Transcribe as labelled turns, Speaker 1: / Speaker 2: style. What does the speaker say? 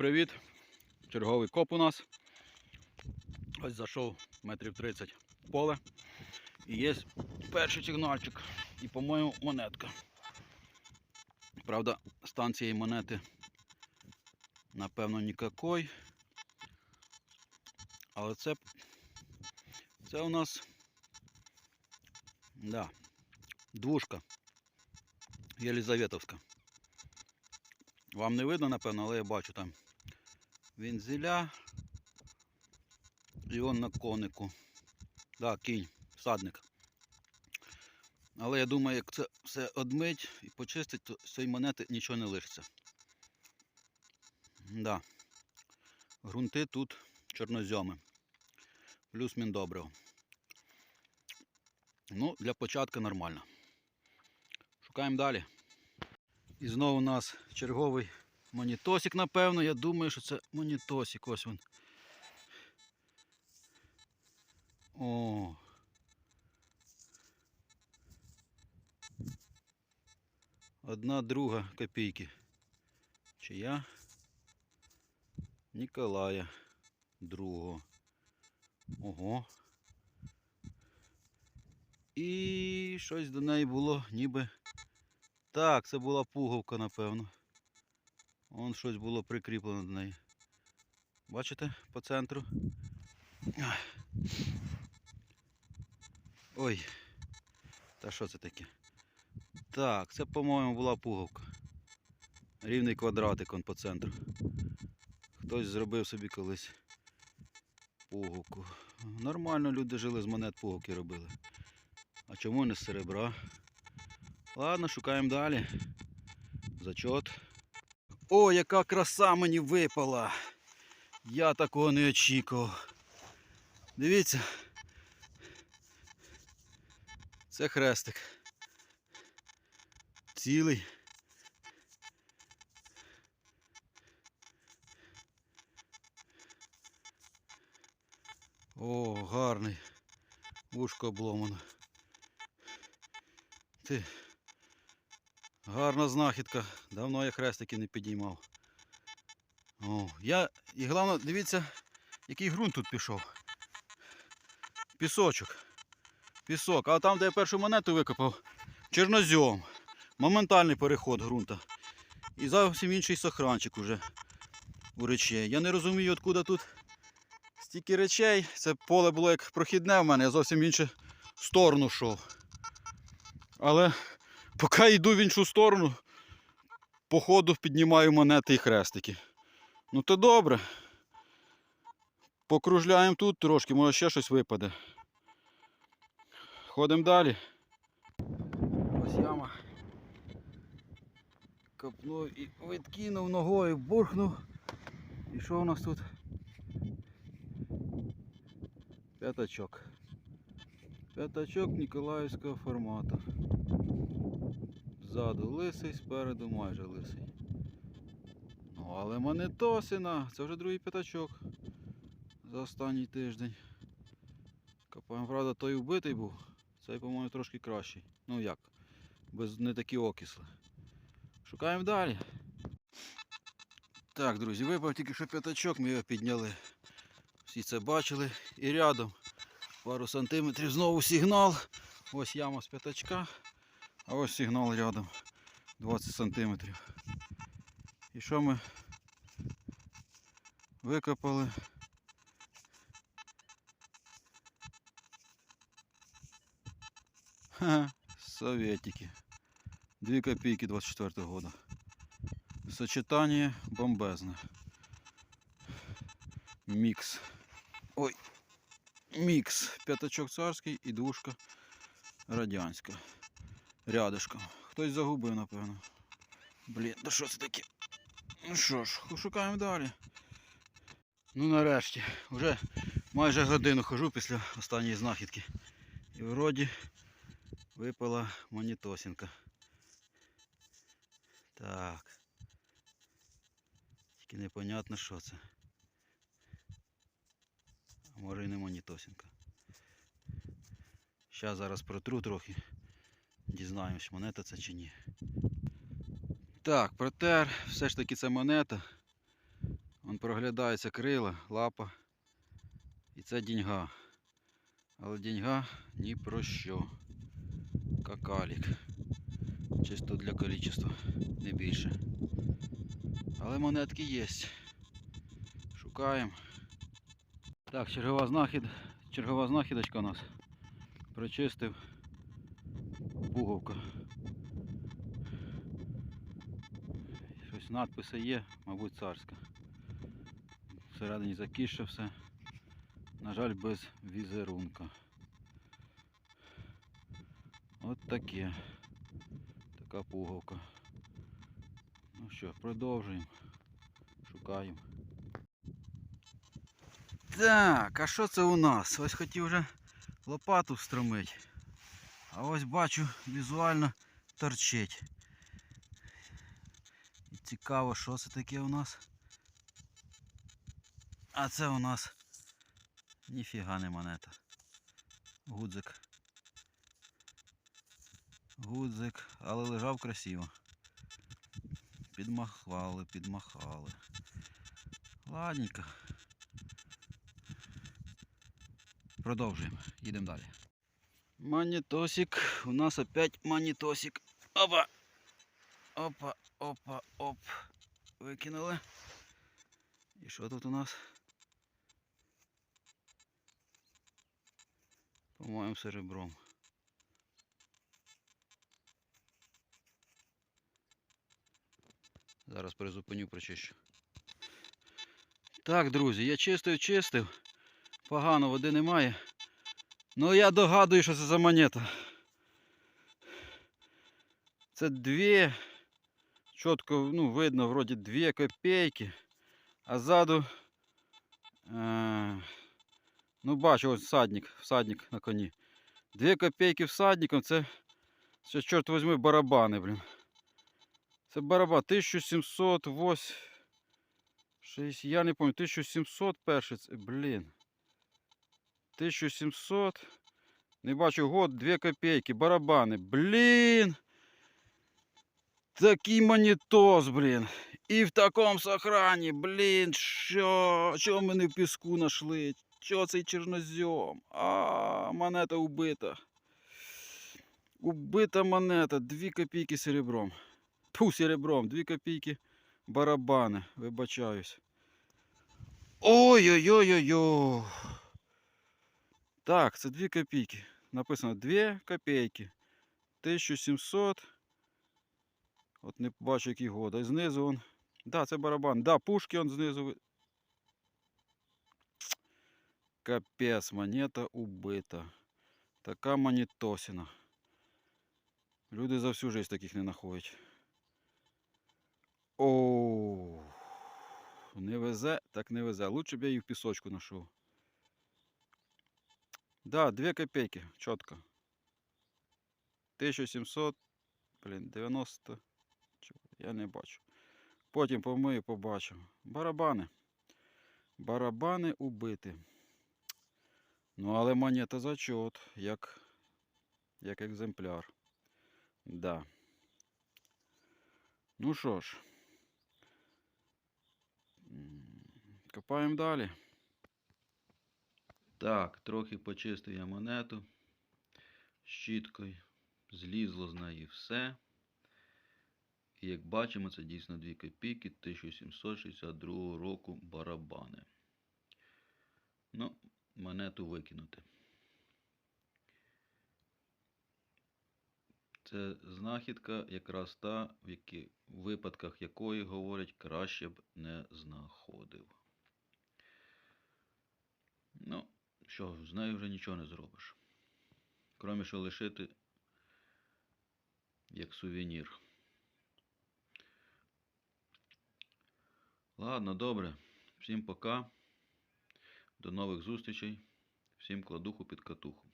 Speaker 1: привіт! Черговий коп у нас. Ось зайшов метрів 30 в поле. І є перший сигнальчик. І, по-моєму, монетка. Правда, стан цієї монети, напевно, нікакой. Але це, це у нас да, двушка Єлізаветовська. Вам не видно, напевно, але я бачу там вінзеля. І он на конику. Да, кінь, всадник. Але я думаю, як це все одмить і почистить, то з цієї монети нічого не лишиться. Да. Грунти тут чорнозьоми. Плюс міндобриво. Ну, для початку нормально. Шукаємо далі. І знову у нас черговий монітосик, напевно. Я думаю, що це монітосик. Ось він. О. Одна друга копійки. Чия? Ніколая другого. Ого. І щось до неї було ніби. Так, це була пуговка, напевно. Вон щось було прикріплено до неї. Бачите по центру? Ой. Та що це таке? Так, це, по-моєму, була пуговка. Рівний квадратик он по центру. Хтось зробив собі колись пуговку. Нормально люди жили з монет пуговки робили. А чому не з серебра? Ладно, шукаємо далі. Зачот. О, яка краса мені випала! Я такого не очікував. Дивіться. Це хрестик. Цілий. О, гарний. Вушко обломано. Ти. Гарна знахідка. Давно я хрестики не підіймав. О, я... І головне, дивіться, який ґрунт тут пішов. Пісочок. Пісок. А там, де я першу монету викопав, чорнозьом. Моментальний переход ґрунта. І зовсім інший сохранчик уже у речей. Я не розумію, откуда тут стільки речей. Це поле було як прохідне в мене, я зовсім іншу сторону йшов. Але поки йду в іншу сторону, по ходу піднімаю монети і хрестики. Ну то добре. Покружляємо тут трошки, може ще щось випаде. Ходимо далі. Ось яма. Копнув і відкинув ногою, бурхнув. І що у нас тут? П'ятачок. П'ятачок Ніколаївського формату. Ззаду лисий, спереду майже лисий. Ну, але монетосина, це вже другий п'ятачок за останній тиждень. Копаємо, правда, той вбитий був. Цей, по-моєму, трошки кращий. Ну як, без не такі окисли. Шукаємо далі. Так, друзі, випав тільки що п'ятачок, ми його підняли. Всі це бачили. І рядом пару сантиметрів знову сигнал. Ось яма з п'ятачка, а ось сигнал рядом 20 сантиметрів. І що ми викопали? Советики. 2 копейки 24 года. Сочетание бомбезное. Микс. Ой. Мікс. П'ятачок царський і двушка радянська. Рядишком. Хтось загубив, напевно. Блін, да що це таке? Ну що ж, шукаємо далі. Ну нарешті. Вже майже годину хожу після останньої знахідки. І вроді випала монітосінка. Так. Тільки непонятно що це. А може і не монітосінка. Зараз зараз протру трохи. Дізнаємось, монета це чи ні. Так, протер, все ж таки це монета. Вон проглядається крила, лапа. І це діньга. Але діньга ні про що. Какалік. Чисто для количества, не більше. Але монетки є. Шукаємо. Так, чергова знахід. Чергова знахідочка у нас. Прочистив. Пуговка. Щось надписи є, мабуть, царська. Всередині закіше все. На жаль, без візерунка. От таке. Така пуговка. Ну що, продовжуємо. Шукаємо. Так, а що це у нас? Ось хотів вже лопату встромить. А ось бачу візуально торчить. Цікаво, що це таке у нас. А це у нас ніфіга не монета. Гудзик. Гудзик, але лежав красиво. Підмахали, підмахали. Ладненько. Продовжуємо. Їдемо далі. Монетосик. У нас опять монетосик. Опа. Опа, опа, оп. Викинули. І що тут у нас? По-моєму, серебром. Зараз призупиню, прочищу. Так, друзі, я чистив, чистив. Погано води немає. Ну я догадую, що це за монета. Це дві. Чітко, ну, видно, вроді дві копійки. А ззаду. Е, ну, бачу, ось всадник, всадник на коні. Дві копійки всадником, це, це чорт возьми, барабани, блін. Це барабан 1708. Шість- Я не пам'ятаю, 1700 перший, це, блін. 1700. Не бачу год, 2 копійки, барабани. Блін. Такий монітоз, блін. І в такому сохрані, блін, що? Чого ми не в піску знайшли? Чого цей чорнозьом? А, монета убита. Убита монета, 2 копійки серебром. Ту серебром, 2 копійки барабани, вибачаюсь. Ой-ой-ой-ой-ой. Так, це 2 копійки. Написано 2 копійки. 1700. От не бачу який год. А знизу он. Да, це барабан. Да, пушки он знизу. Капець, монета убита. Така монетосина. Люди за всю жизнь таких не знаходять. О, не везе, так не везе. Лучше б я її в пісочку знайшов. Да, 2 копейки, чітко. 1700, блін, 90. Чо- Я не бачу. Потім помию, побачу. Барабани. Барабани убиті. Ну, але монета зачот, як, як екземпляр. Да. Ну що ж. Копаємо далі. Так, трохи почистив я монету щіткою. Злізло з неї все. І як бачимо, це дійсно 2 копійки 1762 року барабани. Ну, монету викинути. Це знахідка якраз та, в які, випадках якої говорять, краще б не знаходив. Ну, що, з нею вже нічого не зробиш. Кромі що лишити як сувенір. Ладно, добре. Всім пока. До нових зустрічей. Всім кладуху під катуху.